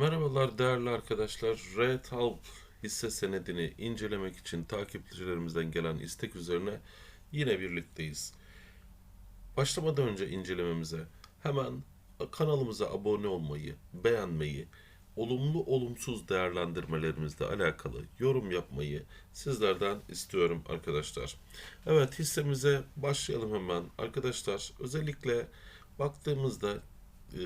Merhabalar değerli arkadaşlar. Red Halp hisse senedini incelemek için takipçilerimizden gelen istek üzerine yine birlikteyiz. Başlamadan önce incelememize hemen kanalımıza abone olmayı, beğenmeyi, olumlu olumsuz değerlendirmelerimizle alakalı yorum yapmayı sizlerden istiyorum arkadaşlar. Evet hissemize başlayalım hemen. Arkadaşlar özellikle baktığımızda e,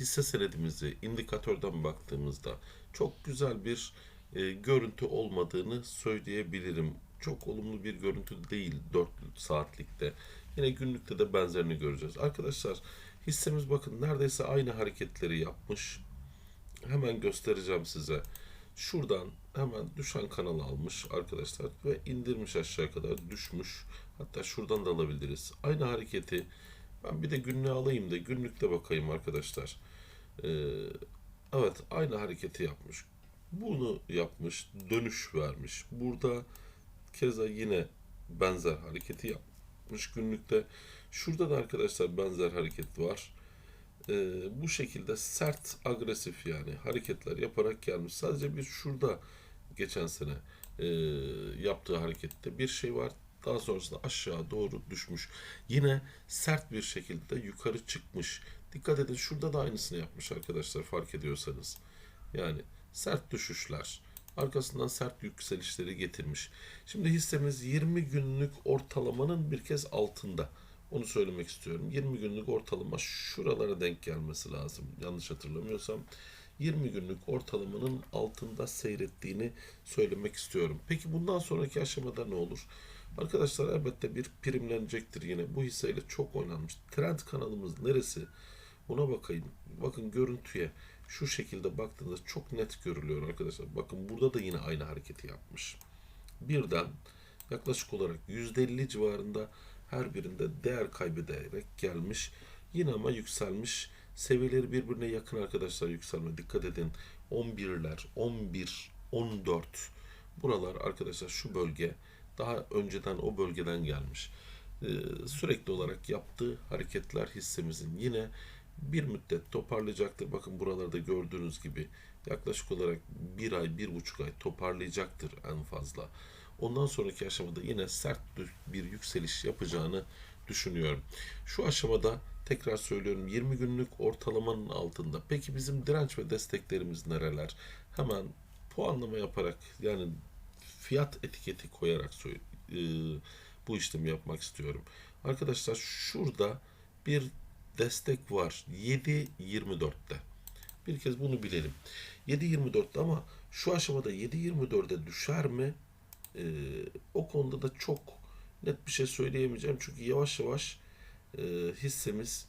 hisse senedimizi indikatörden baktığımızda çok güzel bir e, görüntü olmadığını söyleyebilirim. Çok olumlu bir görüntü değil 4 saatlikte. Yine günlükte de benzerini göreceğiz. Arkadaşlar hissemiz bakın neredeyse aynı hareketleri yapmış. Hemen göstereceğim size. Şuradan hemen düşen kanalı almış arkadaşlar ve indirmiş aşağı kadar düşmüş. Hatta şuradan da alabiliriz. Aynı hareketi ben bir de günlüğe alayım da günlükte bakayım arkadaşlar. Ee, evet aynı hareketi yapmış. Bunu yapmış, dönüş vermiş. Burada keza yine benzer hareketi yapmış günlükte. Şurada da arkadaşlar benzer hareket var. Ee, bu şekilde sert, agresif yani hareketler yaparak gelmiş. Sadece bir şurada geçen sene e, yaptığı harekette bir şey var. Daha sonrasında aşağı doğru düşmüş. Yine sert bir şekilde yukarı çıkmış. Dikkat edin şurada da aynısını yapmış arkadaşlar fark ediyorsanız. Yani sert düşüşler. Arkasından sert yükselişleri getirmiş. Şimdi hissemiz 20 günlük ortalamanın bir kez altında. Onu söylemek istiyorum. 20 günlük ortalama şuralara denk gelmesi lazım. Yanlış hatırlamıyorsam. 20 günlük ortalamanın altında seyrettiğini söylemek istiyorum. Peki bundan sonraki aşamada ne olur? Arkadaşlar elbette bir primlenecektir yine. Bu hisseyle çok oynanmış. Trend kanalımız neresi? Buna bakayım. Bakın görüntüye şu şekilde baktığınızda çok net görülüyor arkadaşlar. Bakın burada da yine aynı hareketi yapmış. Birden yaklaşık olarak %50 civarında her birinde değer kaybederek gelmiş. Yine ama yükselmiş. Seviyeleri birbirine yakın arkadaşlar yükselme. Dikkat edin. 11'ler, 11, 14. Buralar arkadaşlar şu bölge daha önceden o bölgeden gelmiş. Ee, sürekli olarak yaptığı hareketler hissemizin yine bir müddet toparlayacaktır. Bakın buralarda gördüğünüz gibi yaklaşık olarak bir ay, bir buçuk ay toparlayacaktır en fazla. Ondan sonraki aşamada yine sert bir yükseliş yapacağını düşünüyorum. Şu aşamada tekrar söylüyorum 20 günlük ortalamanın altında. Peki bizim direnç ve desteklerimiz nereler? Hemen puanlama yaparak yani fiyat etiketi koyarak e, bu işlemi yapmak istiyorum. Arkadaşlar şurada bir destek var 7.24'te. Bir kez bunu bilelim. 7.24'te ama şu aşamada 7.24'e düşer mi? Ee, o konuda da çok net bir şey söyleyemeyeceğim. Çünkü yavaş yavaş e, hissemiz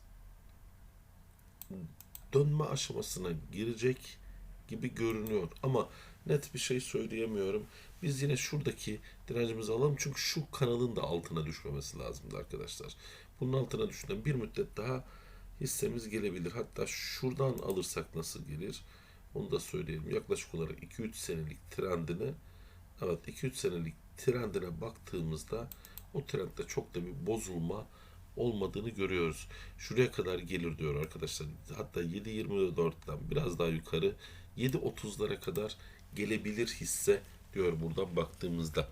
dönme aşamasına girecek gibi görünüyor. Ama net bir şey söyleyemiyorum. Biz yine şuradaki direncimizi alalım. Çünkü şu kanalın da altına düşmemesi lazımdı arkadaşlar. Bunun altına düştüğünde bir müddet daha hissemiz gelebilir. Hatta şuradan alırsak nasıl gelir? Onu da söyleyelim. Yaklaşık olarak 2-3 senelik trendine evet 2-3 senelik trendine baktığımızda o trendde çok da bir bozulma olmadığını görüyoruz. Şuraya kadar gelir diyor arkadaşlar. Hatta 7.24'ten biraz daha yukarı 7.30'lara kadar gelebilir hisse diyor buradan baktığımızda.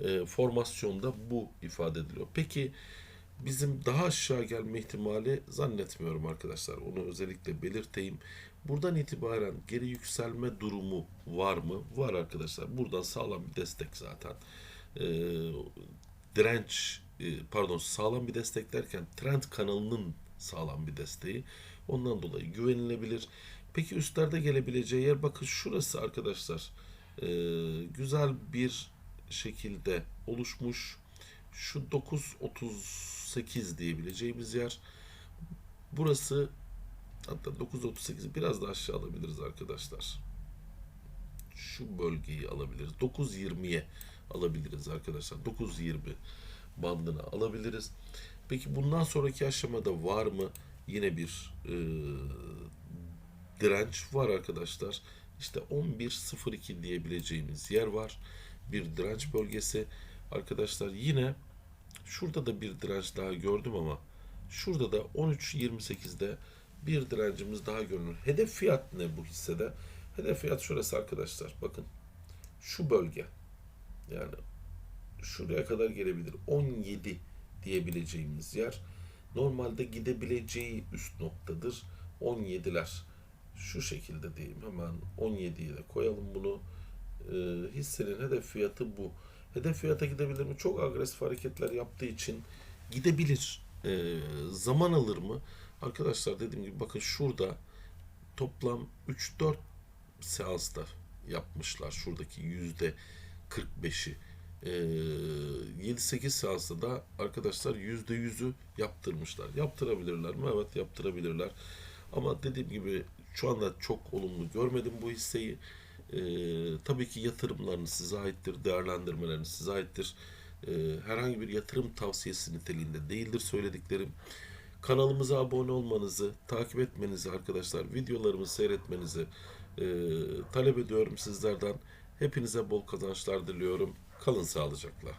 E, formasyonda bu ifade ediliyor. Peki bizim daha aşağı gelme ihtimali zannetmiyorum arkadaşlar. Onu özellikle belirteyim. Buradan itibaren geri yükselme durumu var mı? Var arkadaşlar. Buradan sağlam bir destek zaten. E, direnç e, pardon sağlam bir destek derken trend kanalının sağlam bir desteği. Ondan dolayı güvenilebilir. Peki üstlerde gelebileceği yer bakın şurası arkadaşlar. E, güzel bir şekilde oluşmuş. Şu 9.38 diyebileceğimiz yer. Burası hatta 9.38'i biraz daha aşağı alabiliriz arkadaşlar. Şu bölgeyi alabiliriz. 9.20'ye alabiliriz arkadaşlar. 9.20 bandına alabiliriz. Peki bundan sonraki aşamada var mı yine bir e, direnç var arkadaşlar. İşte 11.02 diyebileceğimiz yer var. Bir direnç bölgesi. Arkadaşlar yine şurada da bir direnç daha gördüm ama şurada da 13.28'de bir direncimiz daha görünür. Hedef fiyat ne bu hissede? Hedef fiyat şurası arkadaşlar. Bakın. Şu bölge. Yani şuraya kadar gelebilir. 17 diyebileceğimiz yer. Normalde gidebileceği üst noktadır. 17'ler. Şu şekilde diyeyim. Hemen 17'ye de koyalım bunu. Ee, hissenin hedef fiyatı bu. Hedef fiyata gidebilir mi? Çok agresif hareketler yaptığı için gidebilir. Ee, zaman alır mı? Arkadaşlar dediğim gibi bakın şurada toplam 3-4 seansta yapmışlar. Şuradaki yüzde 45'i. Ee, 7-8 seansta da arkadaşlar yüzde yüzü yaptırmışlar. Yaptırabilirler mi? Evet yaptırabilirler. Ama dediğim gibi şu anda çok olumlu görmedim bu hisseyi. Ee, tabii ki yatırımlarınız size aittir, değerlendirmeleriniz size aittir. Ee, herhangi bir yatırım tavsiyesi niteliğinde değildir söylediklerim. Kanalımıza abone olmanızı, takip etmenizi arkadaşlar, videolarımızı seyretmenizi e, talep ediyorum sizlerden. Hepinize bol kazançlar diliyorum. Kalın sağlıcakla.